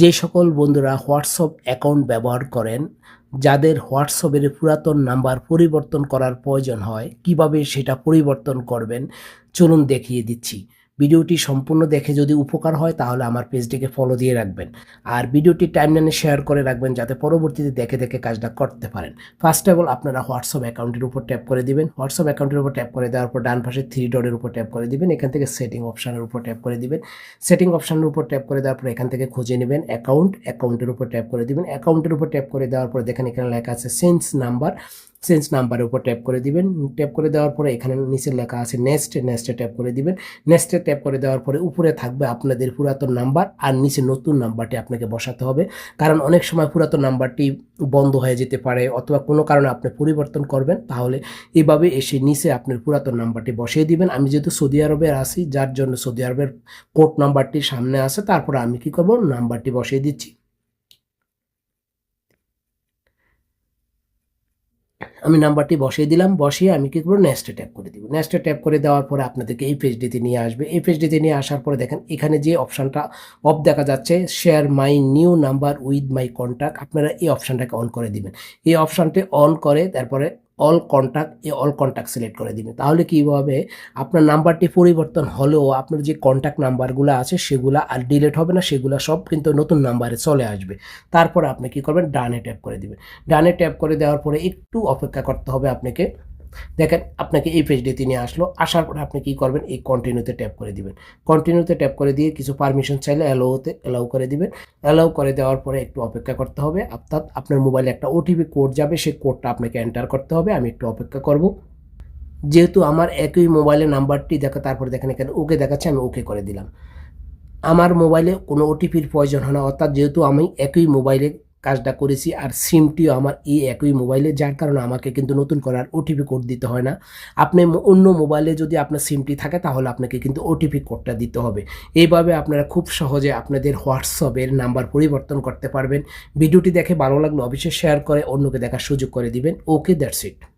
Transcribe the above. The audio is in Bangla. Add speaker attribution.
Speaker 1: যে সকল বন্ধুরা হোয়াটসঅ্যাপ অ্যাকাউন্ট ব্যবহার করেন, যাদের হোয়াটসঅ্যাপের পুরাতন নাম্বার পরিবর্তন করার প্রয়োজন হয়, কীভাবে সেটা পরিবর্তন করবেন, চলুন দেখিয়ে দিচ্ছি। ভিডিওটি সম্পূর্ণ দেখে যদি উপকার হয়, তাহলে আমার পেজটিকে ফলো দিয়ে রাখবেন। আর ভিডিওটি টাইমলাইনে শেয়ার করে রাখবেন, যাতে পরবর্তীতে দেখে দেখে কাজটা করতে পারেন। ফার্স্ট অফ অল আপনারা হোয়াটসঅ্যাপ অ্যাকাউন্টের উপর ট্যাপ করে দিবেন। হোয়াটসঅ্যাপ অ্যাকাউন্টের উপর ট্যাপ করে দেওয়ার পর ডান পাশে থ্রি ডটের উপর ট্যাপ করে দিবেন। এখান থেকে সেটিং অপশানের উপর ট্যাপ করে দিবেন। সেটিং অপশানের উপর ট্যাপ করে দেওয়ার পর এখান থেকে খুঁজে নেবেন অ্যাকাউন্ট অ্যাকাউন্টের উপর ট্যাপ করে দিবেন। অ্যাকাউন্টের উপর ট্যাপ করে দেওয়ার পর দেখেন এখানে লেখা আছে সেন্স নাম্বার সেন্স নাম্বারের উপর ট্যাপ করে দিবেন। ট্যাপ করে দেওয়ার পরে এখানে নিচে লেখা আছে নেক্সট নেক্সটে ট্যাপ করে দিবেন। নেক্সটে ট্যাপ করে দেওয়ার পরে উপরে থাকবে আপনাদের পুরাতন নাম্বার আর নিচে নতুন নাম্বারটি আপনাকে বসাতে হবে। কারণ অনেক সময় পুরাতন নাম্বারটি বন্ধ হয়ে যেতে পারে অথবা কোনো কারণে আপনি পরিবর্তন করবেন, তাহলে এভাবে এসে নিচে আপনার পুরাতন নাম্বারটি বসিয়ে দিবেন। আমি যেহেতু সৌদি আরবে আসি যার জন্য সৌদি আরবের কোড নাম্বারটি সামনে আসে তারপরে আমি কি করব? নাম্বারটি বসিয়ে দিচ্ছি। আমি নাম্বারটি বসিয়ে দিলাম, বসিয়ে আমি কী করব? নেক্সটে ট্যাপ করে দিব। নেক্সটে ট্যাপ করে দেওয়ার পরে আপনাদেরকে এই পেজটিতে নিয়ে আসবে। এই পেজটিতে নিয়ে আসার পরে দেখেন, এখানে যে অপশানটা অফ দেখা যাচ্ছে share my new number with my contact আপনারা এই অপশানটাকে অন করে দিবেন। এই অপশানটি অন করে তারপরে অল কন্ট্যাক্ট এ অল কন্ট্যাক্ট সিলেক্ট করে দিবেন। তাহলে কী হবে? আপনার নাম্বারটি পরিবর্তন হলেও আপনার যে কন্ট্যাক্ট নাম্বারগুলো আছে, সেগুলো আর ডিলেট হবে না, সেগুলো সব কিন্তু নতুন নাম্বারে চলে আসবে। তারপর আপনি কি করবেন? ডানে ট্যাপ করে দিবেন। ডানে ট্যাপ করে দেওয়ার পরে একটু অপেক্ষা করতে হবে আপনাকে। দেখেন, আপনাকে এই পেজটিতে নিয়ে আসলো, আসার পরে আপনি কি করবেন? এই কন্টিনিউতে ট্যাপ করে দিবেন। কন্টিনিউতে ট্যাপ করে দিয়ে কিছু পারমিশন চাইলে অ্যালাউতে অ্যালাউ করে দিবেন। অ্যালাউ করে দেওয়ার পরে একটু অপেক্ষা করতে হবে। অর্থাৎ আপনার মোবাইলে একটা ওটিপি কোড যাবে, সেই কোডটা আপনাকে এন্টার করতে হবে। আমি একটু অপেক্ষা করব। যেহেতু আমার একই মোবাইলের নাম্বারটি দেখা, তারপরে দেখেন এখানে ওকে দেখাচ্ছে, আমি ওকে করে দিলাম। আমার মোবাইলে কোনো ওটিপির প্রয়োজন হয় না। অর্থাৎ যেহেতু আমি একই মোবাইলে কাজটা করেছি আর সিমটিও আমার এই একই মোবাইলে যার কারণে আমাকে কিন্তু নতুন করার ওটিপি কোড দিতে হয় না। আপনি অন্য মোবাইলে যদি আপনার সিমটি থাকে, তাহলে আপনাকে কিন্তু ওটিপি কোডটা দিতে হবে। এইভাবে আপনারা খুব সহজে আপনাদের হোয়াটসঅ্যাপের নাম্বার পরিবর্তন করতে পারবেন। ভিডিওটি দেখে ভালো লাগলে অবশ্যই শেয়ার করে অন্যকে দেখার সুযোগ করে দিবেন। Okay that's it